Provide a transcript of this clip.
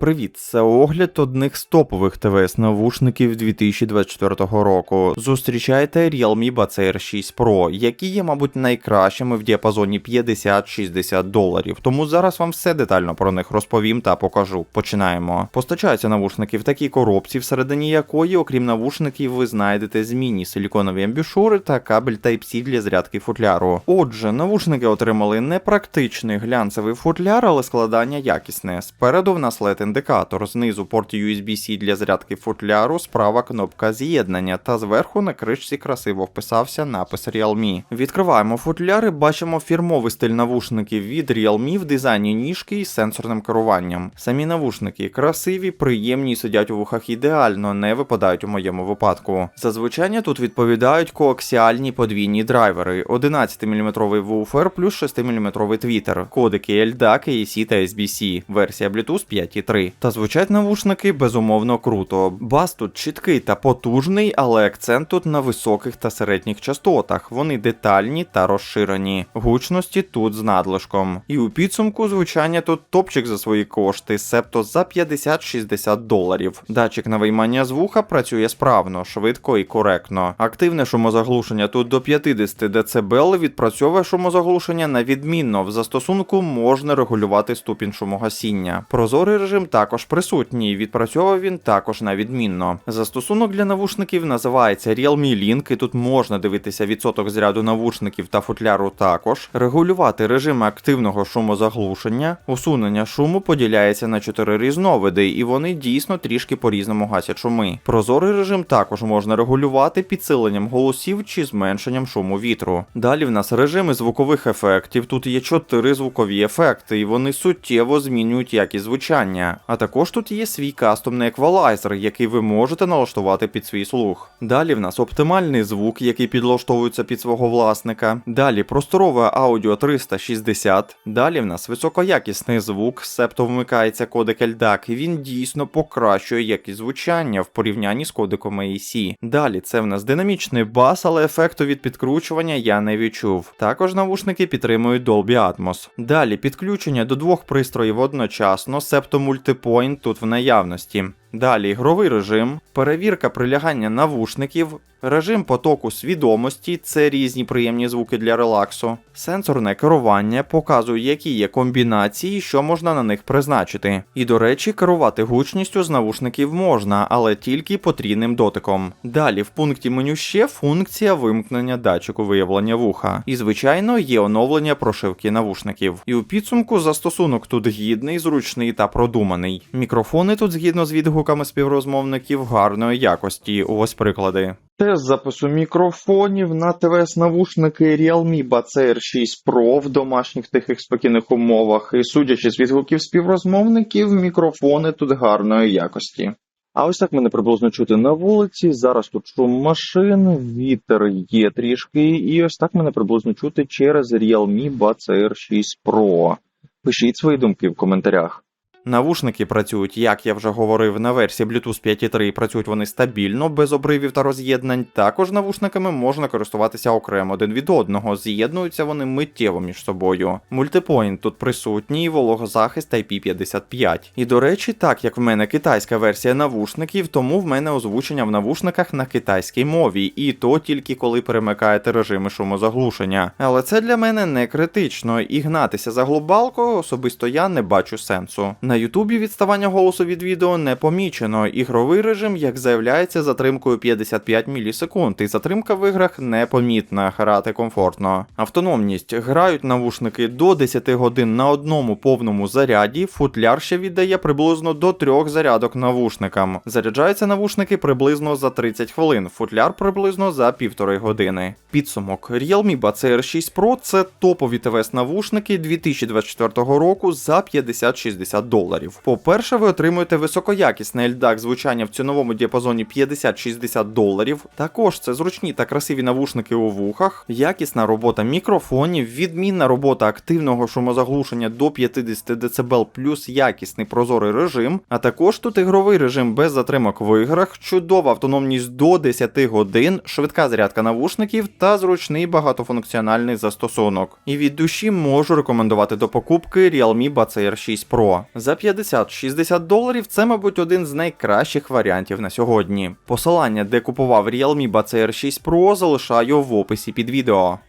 Привіт, це огляд одних з топових ТВС навушників 2024 року. Зустрічайте Realme Buds Air 6 Pro, які є, мабуть, найкращими в діапазоні 50-60 доларів. Тому зараз вам все детально про них розповім та покажу. Починаємо. Постачаються навушники в такій коробці, всередині якої, окрім навушників, ви знайдете змінні силіконові амбішури та кабель Type-C для зарядки футляру. Отже, навушники отримали не практичний глянцевий футляр, але складання якісне. Спереду в нас LED індикатор, знизу порт USB-C для зарядки футляру, справа кнопка з'єднання, та зверху на кришці красиво вписався напис Realme. Відкриваємо футляр і бачимо фірмовий стиль навушників від Realme в дизайні ніжки із сенсорним керуванням. Самі навушники красиві, приємні і сидять у вухах ідеально, не випадають у моєму випадку. За звучання тут відповідають коаксіальні подвійні драйвери, 11-мм вуфер плюс 6-мм твітер, кодики LDAC, AAC та SBC, версія Bluetooth 5.3. Та звучать навушники безумовно круто. Бас тут чіткий та потужний, але акцент тут на високих та середніх частотах. Вони детальні та розширені. Гучності тут з надлишком. І у підсумку звучання тут топчик за свої кошти, себто за 50-60 доларів. Датчик на виймання з вуха працює справно, швидко і коректно. Активне шумозаглушення тут до 50 дБ відпрацьовує шумозаглушення на відмінно. В застосунку можна регулювати ступінь шумогасіння. Прозорий режим також присутній. Відпрацьовує він також на відмінно. Застосунок для навушників називається Realme Link, і тут можна дивитися відсоток зряду навушників та футляру також, регулювати режими активного шумозаглушення, усунення шуму поділяється на чотири різновиди, і вони дійсно трішки по-різному гасять шуми. Прозорий режим також можна регулювати підсиленням голосів чи зменшенням шуму вітру. Далі в нас режими звукових ефектів. Тут є чотири звукові ефекти, і вони суттєво змінюють якість звучання. А також тут є свій кастомний еквалайзер, який ви можете налаштувати під свій слух. Далі в нас оптимальний звук, який підлаштовується під свого власника. Далі просторове аудіо 360. Далі в нас високоякісний звук, себто вмикається кодек LDAC, і він дійсно покращує якість звучання в порівнянні з кодеком AAC. Далі це в нас динамічний бас, але ефекту від підкручування я не відчув. Також навушники підтримують Dolby Atmos. Далі підключення до двох пристроїв одночасно, себто мультипойнт тут в наявності. Далі ігровий режим, перевірка прилягання навушників, режим потоку свідомості це різні приємні звуки для релаксу, сенсорне керування показує, які є комбінації, що можна на них призначити. І до речі, керувати гучністю з навушників можна, але тільки потрійним дотиком. Далі в пункті меню ще функція вимкнення датчику виявлення вуха. І, звичайно, є оновлення прошивки навушників. І у підсумку застосунок тут гідний, зручний та продуманий. Мікрофони тут згідно з відгуками співрозмовників гарної якості. Ось приклади. Тест запису мікрофонів на ТВС навушники Realme Air 6 Pro в домашніх тихих спокійних умовах. І судячи з відгуків співрозмовників, мікрофони тут гарної якості. А ось так мене приблизно чути на вулиці. Зараз тут шум машин, вітер є трішки, і ось так мене приблизно чути через Realme Air 6 Pro. Пишіть свої думки в коментарях. Навушники працюють, як я вже говорив, на версії Bluetooth 5.3 працюють вони стабільно, без обривів та роз'єднань. Також навушниками можна користуватися окремо один від одного, з'єднуються вони миттєво між собою. Мультипойнт тут присутній, вологозахист IP55. І до речі, так як в мене китайська версія навушників, тому в мене озвучення в навушниках на китайській мові, і то тільки коли перемикаєте режими шумозаглушення. Але це для мене не критично, і гнатися за глобалкою особисто я не бачу сенсу. Ютубі відставання голосу від відео не помічено. Ігровий режим, як заявляється, затримкою 55 мілісекунд, і затримка в іграх непомітна, грати комфортно. Автономність грають навушники до 10 годин на одному повному заряді. Футляр ще віддає приблизно до 3 зарядок навушникам. Заряджаються навушники приблизно за 30 хвилин, футляр приблизно за півтори години. Підсумок Realme Buds Air 6 Pro це топові ТВС навушники 2024 року за 50-60 доларів. По-перше, ви отримуєте високоякісне LDAC звучання в ціновому діапазоні 50-60 доларів. Також це зручні та красиві навушники у вухах, якісна робота мікрофонів, відмінна робота активного шумозаглушення до 50 дБ плюс якісний прозорий режим. А також тут ігровий режим без затримок в іграх, чудова автономність до 10 годин, швидка зарядка навушників та зручний багатофункціональний застосунок. І від душі можу рекомендувати до покупки Realme Buds Air 6 Pro. За 50-60 доларів це, мабуть, один з найкращих варіантів на сьогодні. Посилання, де купував Realme Bacer 6 Pro, залишаю в описі під відео.